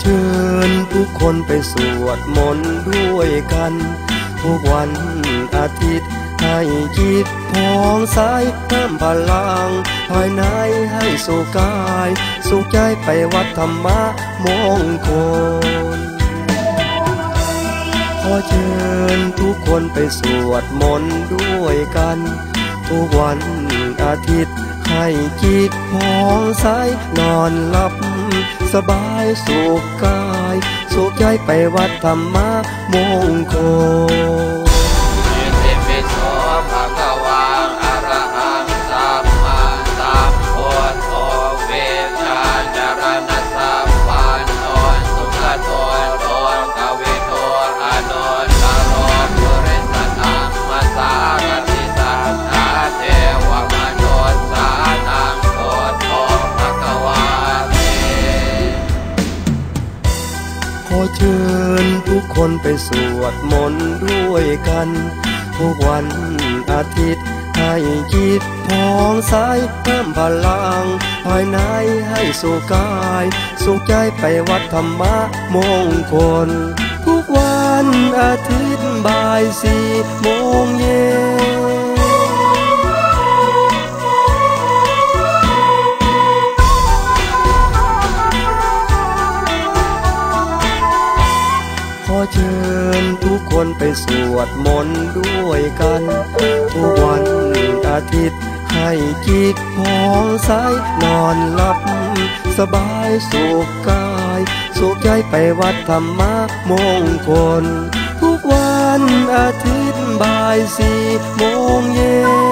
เชิญทุกคนไปสวดมนต์ด้วยกัน ทุกวันอาทิตย์ให้จิตพองใสเพิ่มพลังภายในให้สุขกาย สุขใจไปวัดธรรมะมงคลขอเชิญทุกคนไปสวดมนต์ด้วยกัน ทุกวันอาทิตย์ ให้จิตพองใสนอนหลับ สบายสุขกาย สุขใจไปวัดธรรมะมงคล เชิญทุกคนไปสวดมนต์ด้วยกัน ทุกวันอาทิตย์ให้จิตพองใสเพิ่มพลังภายในให้สุขกาย สุขใจไปวัดธรรมะมงคล ทุกวันอาทิตย์บ่ายสี่ เชิญทุกคนไปสวดมนต์ด้วยกัน ทุกวันอาทิตย์ให้จิตพองใสนอนหลับ สบายสุขกาย สุขใจไปวัดธรรมะมงคล ทุกวันอาทิตย์บ่ายสี่โมงเย็น